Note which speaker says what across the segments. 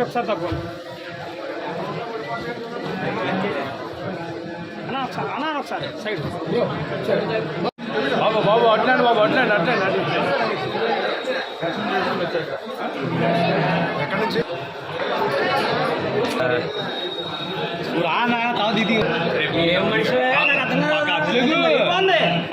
Speaker 1: ఒకసారి అన్నా ఒకసారి అన్నా ఒకసారి సైడ్. బాబు బాబు అట్లాండి బాబు అట్లాండి అట్లాండి రానా తావు దిది ఏం మనిషి?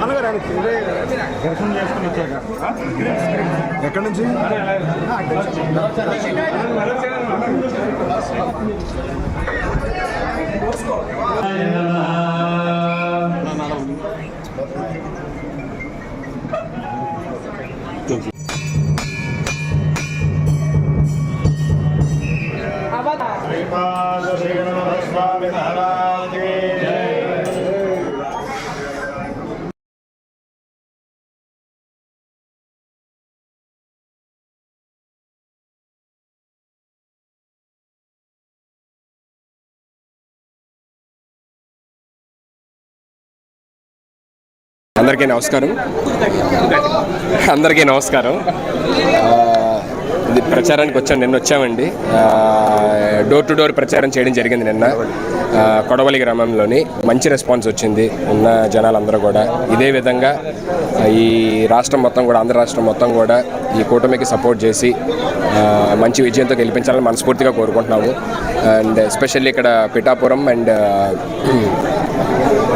Speaker 1: కూడా
Speaker 2: దర్శనం చేసుకుని వచ్చాక. ఎక్కడి నుంచి? స్వామి మహారాజ్
Speaker 3: అందరికీ నమస్కారం. అందరికీ నమస్కారం. ఇది ప్రచారానికి వచ్చాను నిన్న వచ్చామండి. డోర్ టు డోర్ ప్రచారం చేయడం జరిగింది నిన్న. కొడవలి గ్రామంలోని మంచి రెస్పాన్స్ వచ్చింది ఉన్న జనాలందరూ కూడా. ఇదే విధంగా ఈ రాష్ట్రం మొత్తం కూడా ఆంధ్ర రాష్ట్రం మొత్తం కూడా ఈ కూటమికి సపోర్ట్ చేసి మంచి విజయంతో గెలిపించాలని మనస్ఫూర్తిగా కోరుకుంటున్నాము. అండ్ ఎస్పెషల్లీ ఇక్కడ పిఠాపురం అండ్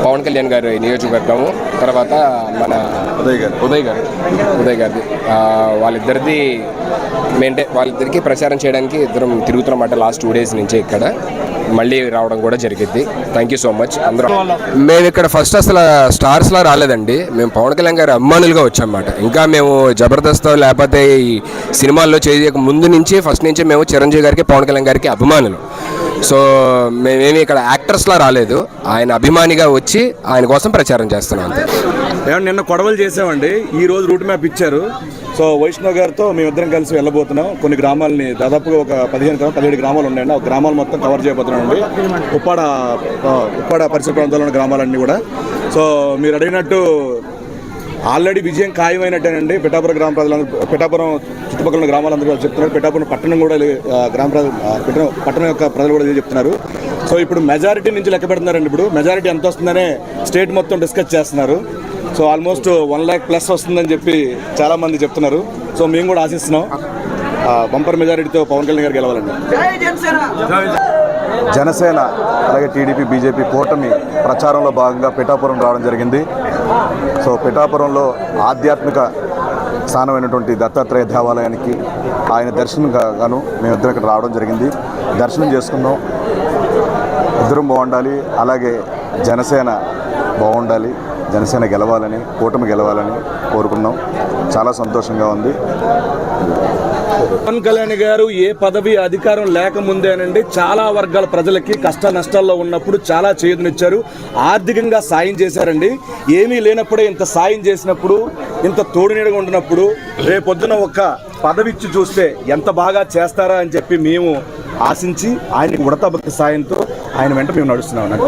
Speaker 3: పవన్ కళ్యాణ్ గారి నియోజకవర్గము తర్వాత మన
Speaker 2: ఉదయ్ గారు.
Speaker 3: ఉదయ్ గారు. ఉదయ్ గారిది. వాళ్ళిద్దరిది మెయింటైన్ వాళ్ళిద్దరికీ ప్రచారం చేయడానికి ఇద్దరం తిరుగుతున్నమాట లాస్ట్ టూ డేస్ నుంచి ఇక్కడ. మళ్ళీ రావడం కూడా జరిగింది థ్యాంక్ యూ సో మచ్ అందరం మేము ఇక్కడ ఫస్ట్ అసలు స్టార్స్లా రాలేదండి. మేము పవన్ కళ్యాణ్ గారి అభిమానులుగా వచ్చామన్నమాట. ఇంకా మేము జబర్దస్త్ లేకపోతే ఈ సినిమాల్లో చేయక ముందు నుంచి ఫస్ట్ నుంచి మేము చిరంజీవి గారికి పవన్ కళ్యాణ్ గారికి అభిమానులు. సో మేమేమి ఇక్కడ యాక్టర్స్లా రాలేదు. ఆయన అభిమానిగా వచ్చి ఆయన కోసం ప్రచారం చేస్తున్నాం
Speaker 2: ఏమన్నా నిన్న కొడవలు చేసామండి ఈ రోజు రూట్ మ్యాప్ ఇచ్చారు. సో వైష్ణవ్ గారితో మేమిద్దరం కలిసి వెళ్ళబోతున్నాం. కొన్ని గ్రామాలని దాదాపుగా ఒక పదిహేను పదిహేడు గ్రామాలు ఉన్నాయండి. ఆ గ్రామాలు మొత్తం కవర్ చేయబోతున్నామండి. ఉప్పాడ ఉప్పాడ పరిసర ప్రాంతాల్లో ఉన్న గ్రామాలన్నీ కూడా. సో మీరు అడిగినట్టు ఆల్రెడీ విజయం ఖాయమైనట్టేనండి. పిఠాపురం గ్రామ ప్రజలందరూ పిఠాపురం చుట్టుపక్కల గ్రామాలందరూ కూడా చెప్తున్నారు. పిఠాపురం పట్టణం కూడా గ్రామ ప్రజలు పట్టణం యొక్క ప్రజలు కూడా చెప్తున్నారు. సో ఇప్పుడు మెజారిటీ నుంచి లెక్క పెడుతున్నారండి. ఇప్పుడు మెజారిటీ ఎంత వస్తుందనే స్టేట్ మొత్తం డిస్కస్ చేస్తున్నారు. So almost one lakh plus వస్తుందని చెప్పి చాలామంది చెప్తున్నారు. సో మేము కూడా ఆశిస్తున్నాం. బంపర్ మెజారిటీతో పవన్ కళ్యాణ్ గారు గెలవాలండి. జనసేన అలాగే టీడీపీ బీజేపీ కూటమి ప్రచారంలో భాగంగా పిఠాపురం రావడం జరిగింది. సో పిఠాపురంలో ఆధ్యాత్మిక స్థానమైనటువంటి దత్తాత్రేయ దేవాలయానికి ఆయన దర్శనం గా- గాను మేమిద్దరం ఇక్కడ రావడం జరిగింది. దర్శనం చేసుకున్నాం. ఇద్దరం బాగుండాలి. అలాగే జనసేన బాగుండాలి. జనసేన గెలవాలని కూటమి గెలవాలని కోరుకున్నాం. చాలా సంతోషంగా ఉంది.
Speaker 4: పవన్ కళ్యాణ్ గారు ఏ పదవి అధికారం లేకముందేనండి చాలా వర్గాల ప్రజలకి కష్ట నష్టాల్లో ఉన్నప్పుడు చాలా చేదునిచ్చారు. ఆర్థికంగా సాయం చేశారండి. ఏమీ లేనప్పుడే ఇంత సాయం చేసినప్పుడు ఇంత తోడునీడగా ఉండినప్పుడు రేపొద్దున ఒక పదవి ఇచ్చి చూస్తే ఎంత బాగా చేస్తారా అని చెప్పి మేము ఆశించి ఆయనకి ఉడత సాయంతో ఆయన వెంట మేము నడుస్తున్నాం